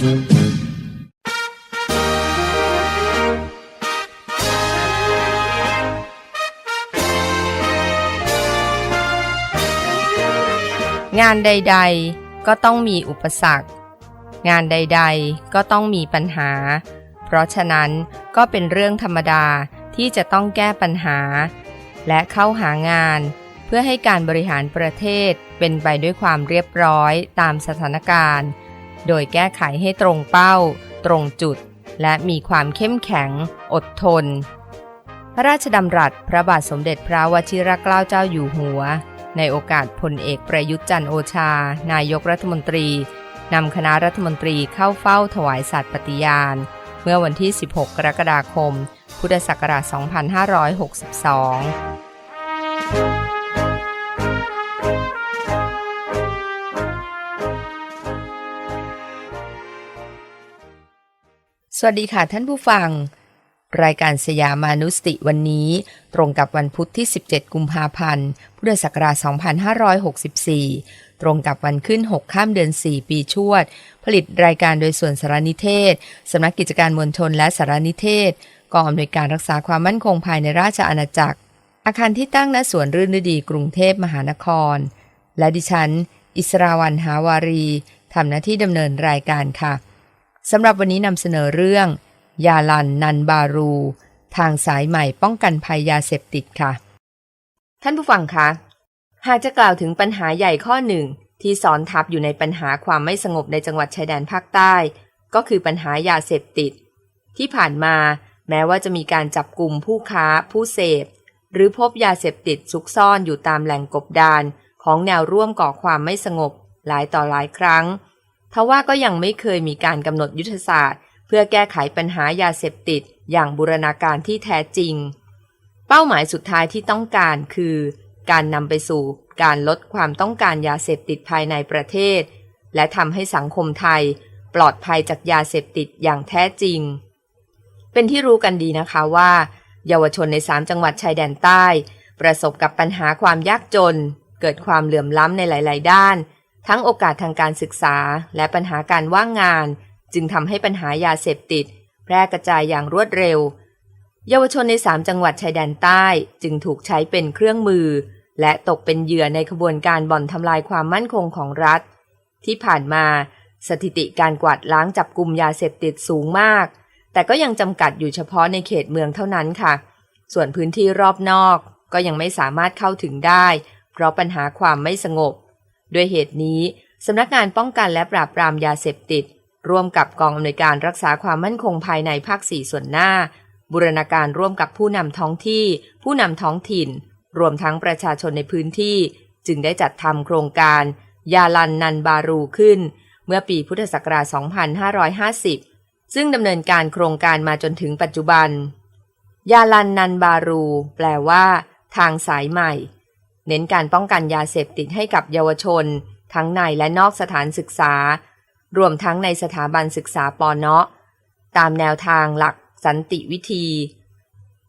งานใด ๆ ก็ต้องมีอุปสรรค งานใด ๆ ก็ต้องมีปัญหา เพราะฉะนั้นก็เป็นเรื่องธรรมดาที่จะต้องแก้ปัญหา และเข้าหางานเพื่อให้การบริหารประเทศเป็นไปด้วยความเรียบร้อยตามสถานการณ์ โดยแก้ไขให้ตรงเป้า ตรงจุด และมีความเข้มแข็ง อดทน พระราชดำรัสพระบาทสมเด็จพระวชิรเกล้าเจ้าอยู่หัว ในโอกาสพลเอกประยุทธ์จันโอชา นายกรัฐมนตรีนำคณะรัฐมนตรีเข้าเฝ้าถวายสัตย์ปฏิญาณ เมื่อวันที่ 16 กรกฎาคม พุทธศักราช 2562 สวัสดีค่ะท่านผู้ฟัง รายการสยามานุสติวันนี้ ตรงกับวันพุธที่ 17 กุมภาพันธ์ พุทธศักราช 2564 ตรงกับวันขึ้น 6 ข้ามเดือน 4 ปีชวด ผลิตรายการโดยส่วนสารนิเทศ สำนักกิจการมวลชนและสารนิเทศ กองอำนวยการรักษาความมั่นคงภายในราชอาณาจักร อาคารที่ตั้งณสวนรื่นฤดีกรุงเทพมหานคร และดิฉัน อิสราวันหาวารีทำหน้าที่ดำเนินรายการค่ะ สำหรับวันนี้นำเสนอเรื่อง ยาลันนันบารู ทางสายใหม่ป้องกันภัยยาเสพติดค่ะ ท่านผู้ฟังคะ หากจะกล่าวถึงปัญหาใหญ่ข้อหนึ่ง ที่ซ้อนทับอยู่ในปัญหาความไม่สงบในจังหวัดชายแดนภาคใต้ ก็คือปัญหายาเสพติด ที่ผ่านมาแม้ว่าจะมีการจับกลุ่มผู้ค้าผู้เสพ หรือพบยาเสพติดซุกซ่อนอยู่ตามแหล่งกบดานของแนวร่วมก่อความไม่สงบหลายต่อหลายครั้ง ทว่าก็ยังไม่เคยมีการกำหนดยุทธศาสตร์ เพื่อแก้ไขปัญหายาเสพติดอย่างบูรณาการที่แท้จริง เป้าหมายสุดท้ายที่ต้องการคือ การนำไปสู่การลดความต้องการยาเสพติดภายในประเทศ และทำให้สังคมไทย ปลอดภัยจากยาเสพติดอย่างแท้จริง เป็นที่รู้กันดีนะคะว่า เยาวชนในสามจังหวัดชายแดนใต้ ประสบกับปัญหาความยากจน เกิดความเหลื่อมล้ำในหลาย ๆ ด้าน ทั้งโอกาสทางการศึกษาและปัญหาการว่างงาน จึงทำให้ปัญหายาเสพติด แพร่กระจายอย่างรวดเร็ว เยาวชนในสามจังหวัดชายแดนใต้จึงถูกใช้เป็นเครื่องมือ และตกเป็นเหยื่อในขบวนการบ่อนทำลายความมั่นคงของรัฐ ที่ผ่านมาสถิติการกวาดล้างจับกลุ่มยาเสพติดสูงมาก แต่ก็ยังจำกัดอยู่เฉพาะในเขตเมืองเท่านั้นค่ะ ส่วนพื้นที่รอบนอกก็ยังไม่สามารถเข้าถึงได้ เพราะปัญหาความไม่สงบ ด้วยเหตุนี้สำนักงานป้องกันและปราบปรามยาเสพติด ร่วมกับกองอำนวยการรักษาความมั่นคงภายในภาคสี่ส่วนหน้า บูรณาการร่วมกับผู้นำท้องที่ ผู้นำท้องถิ่น รวมทั้งประชาชนในพื้นที่ จึงได้จัดทำโครงการ ยาลันนันบารูขึ้น เมื่อปีพุทธศักราช 2550 ซึ่งดำเนินการโครงการมาจนถึงปัจจุบัน ยาลันนันบารู แปลว่า ทางสายใหม่ เน้นการป้องกันยาเสพติดให้กับเยาวชน ทั้งในและนอกสถานศึกษา รวมทั้งในสถาบันศึกษาปอนเนาะตามแนวทางหลักสันติวิธี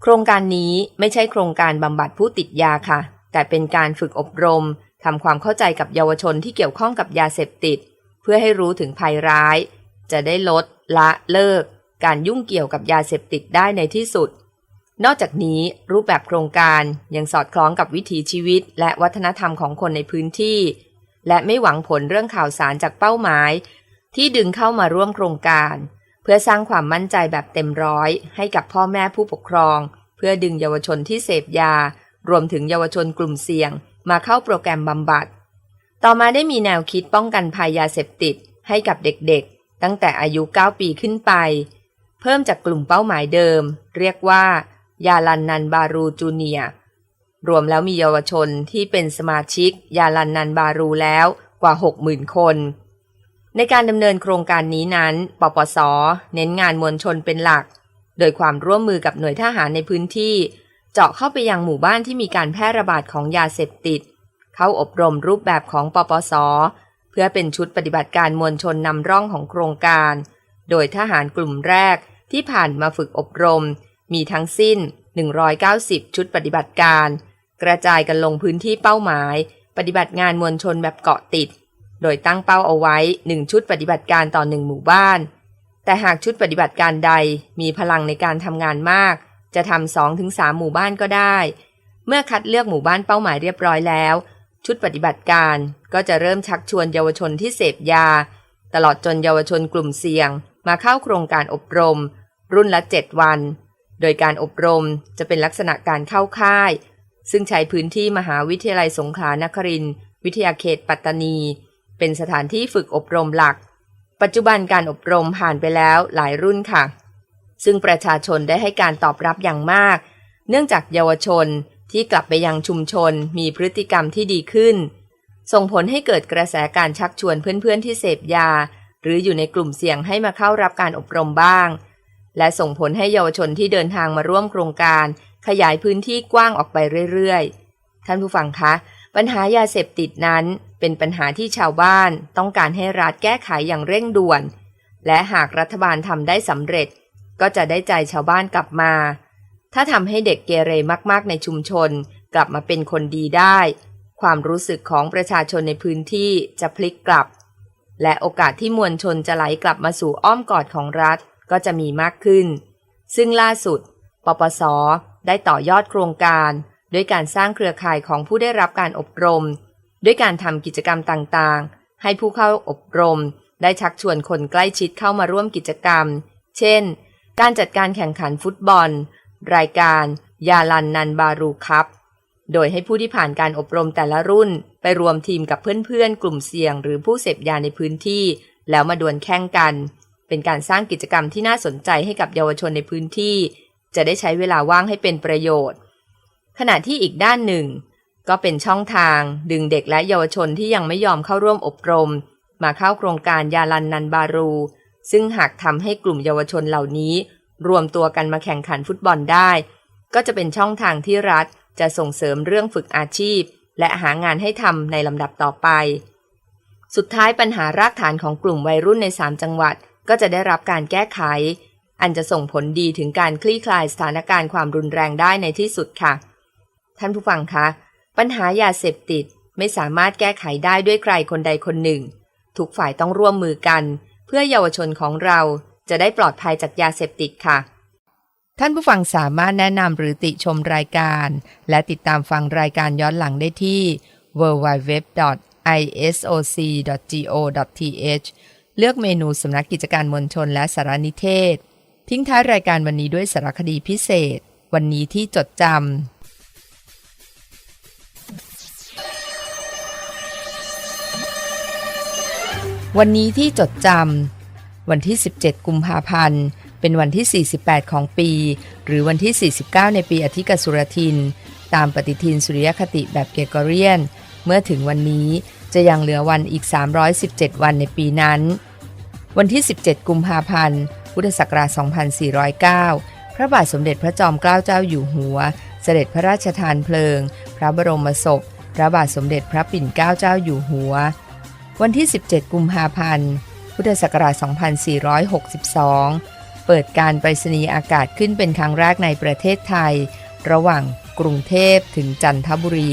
โครงการนี้ไม่ใช่โครงการบำบัดผู้ติดยาค่ะ แต่เป็นการฝึกอบรมทำความเข้าใจกับเยาวชนที่เกี่ยวข้องกับยาเสพติด เพื่อให้รู้ถึงภัยร้าย จะได้ลดละเลิก การยุ่งเกี่ยวกับยาเสพติดได้ในที่สุด นอกจากนี้รูปแบบโครงการยังสอดคล้องกับวิถีชีวิต และวัฒนธรรมของคนในพื้นที่ และไม่หวังผลเรื่องข่าวสารจากเป้าหมาย ที่ดึงเข้ามาร่วมโครงการ เพื่อสร้างความมั่นใจแบบเต็มร้อย ให้กับพ่อแม่ผู้ปกครอง เพื่อดึงเยาวชนที่เสพยา รวมถึงเยาวชนกลุ่มเสี่ยง มาเข้าโปรแกรมบำบัด ต่อมาได้มีแนวคิดป้องกันภัยยาเสพติด ให้กับเด็กๆ ตั้งแต่อายุ 9 ปีขึ้นไป เพิ่มจากกลุ่มเป้าหมายเดิม เรียกว่า ยาลันนันบารูจูเนียรวมแล้วมีเยาวชนที่เป็นสมาชิก ยาลันนันบารูแล้วกว่า 60,000 คน ในการดำเนินโครงการนี้นั้นปปส เน้นงานมวลชนเป็นหลัก โดยความร่วมมือกับหน่วยทหารในพื้นที่ เจาะเข้าไปยังหมู่บ้านที่มีการแพร่ระบาดของยาเสพติด เข้าอบรมรูปแบบของปปส เพื่อเป็นชุดปฏิบัติการมวลชนนำร่องของโครงการ โดยทหารกลุ่มแรกที่ผ่านมาฝึกอบรม มีทั้งสิ้น 190 ชุดปฏิบัติการ กระจายกันลงพื้นที่เป้าหมาย ปฏิบัติงานมวลชนแบบเกาะติด โดยตั้งเป้าเอาไว้ 1 ชุดปฏิบัติการต่อ 1 หมู่บ้าน แต่หากชุดปฏิบัติการใดมีพลังในการทำงานมาก จะทำสองถึงสามหมู่บ้านก็ได้ เมื่อคัดเลือกหมู่บ้านเป้าหมายเรียบร้อยแล้ว ชุดปฏิบัติการก็จะเริ่มชักชวนเยาวชนที่เสพยา ตลอดจนเยาวชนกลุ่มเสี่ยง มาเข้าโครงการอบรม รุ่นละ 7 วัน โดยการอบรมจะเป็นลักษณะการเข้าค่าย ซึ่งใช้พื้นที่มหาวิทยาลัยสงขลานครินทร์วิทยาเขตปัตตานี เป็นสถานที่ฝึกอบรมหลัก ปัจจุบันการอบรมผ่านไปแล้วหลายรุ่นค่ะ ซึ่งประชาชนได้ให้การตอบรับอย่างมาก เนื่องจากเยาวชนที่กลับไปยังชุมชนมีพฤติกรรมที่ดีขึ้น ส่งผลให้เกิดกระแสการชักชวนเพื่อนๆที่เสพยา หรืออยู่ในกลุ่มเสี่ยงให้มาเข้ารับการอบรมบ้าง และส่งผลให้เยาวชนที่เดินทางมาร่วมโครงการ ขยายพื้นที่กว้างออกไปเรื่อยๆ ท่านผู้ฟังคะ ปัญหายาเสพติดนั้นเป็นปัญหาที่ชาวบ้านต้องการให้รัฐแก้ไขอย่างเร่งด่วน และหากรัฐบาลทำได้สำเร็จ ก็จะได้ใจชาวบ้านกลับมา ถ้าทำให้เด็กเกเรมากๆในชุมชน กลับมาเป็นคนดีได้ ความรู้สึกของประชาชนในพื้นที่จะพลิกกลับ และโอกาสที่มวลชนจะไหลกลับมาสู่อ้อมกอดของรัฐ ก็จะมีมากขึ้น ซึ่งล่าสุด ปปส ได้ต่อยอดโครงการ ด้วยการสร้างเครือข่ายของผู้ได้รับการอบรม ด้วยการทำกิจกรรมต่างๆ ให้ผู้เข้าอบรม ได้ชักชวนคนใกล้ชิดเข้ามาร่วมกิจกรรม เช่น การจัดการแข่งขันฟุตบอล รายการยาลันนันบารูคัพโดยให้ผู้ที่ผ่านการอบรมแต่ละรุ่น ไปรวมทีมกับเพื่อนๆ กลุ่มเสี่ยง หรือผู้เสพยาในพื้นที่ แล้วมาดวลแข่งกัน เป็นการสร้างกิจกรรมที่น่าสนใจให้กับเยาวชนในพื้นที่ จะได้ใช้เวลาว่างให้เป็นประโยชน์ ขณะที่อีกด้านหนึ่ง ก็เป็นช่องทาง ดึงเด็กและเยาวชนที่ยังไม่ยอมเข้าร่วมอบรม มาเข้าโครงการยาลันนันบารู ซึ่งหากทำให้กลุ่มเยาวชนเหล่านี้ รวมตัวกันมาแข่งขันฟุตบอลได้ ก็จะเป็นช่องทางที่รัฐจะส่งเสริมเรื่องฝึกอาชีพ และหางานให้ทำในลำดับต่อไป สุดท้ายปัญหารากฐานของกลุ่มวัยรุ่นใน 3 จังหวัด ก็จะได้รับการแก้ไข อันจะส่งผลดีถึงการคลี่คลายสถานการณ์ความรุนแรงได้ในที่สุดค่ะ ท่านผู้ฟังคะ ปัญหายาเสพติดไม่สามารถแก้ไขได้ด้วยใครคนใดคนหนึ่ง ทุกฝ่ายต้องร่วมมือกัน เพื่อเยาวชนของเราจะได้ปลอดภัยจากยาเสพติดค่ะ ท่านผู้ฟังสามารถแนะนำหรือติชมรายการ และติดตามฟังรายการย้อนหลังได้ที่ www.isoc.go.th เลือกเมนูสำนักกิจการมวลชนและสารนิเทศ ทิ้งท้ายรายการวันนี้ด้วยสารคดีพิเศษ วันนี้ที่จดจำวันนี้ที่จดจำวันที่ 17 กุมภาพันธ์ เป็นวันที่ 48 ของปี หรือวันที่ 49 ในปีอธิกสุรทิน ตามปฏิทินสุริยคติแบบเกรกอเรียน เมื่อถึงวันนี้ จะยังเหลือวันอีก 317 วันในปีนั้น วันที่ 17 กุมภาพันธ์ พุทธศักราช 2409 พระบาทสมเด็จพระจอมเกล้าเจ้าอยู่หัว เสด็จพระราชทานเพลิง พระบรมศพ พระบาทสมเด็จพระปิ่นเกล้าเจ้าอยู่หัว วันที่ 17 กุมภาพันธ์ พุทธศักราช 2462 เปิดการไปรษณีย์อากาศขึ้นเป็นครั้งแรกในประเทศไทย ระหว่างกรุงเทพถึงจันทบุรี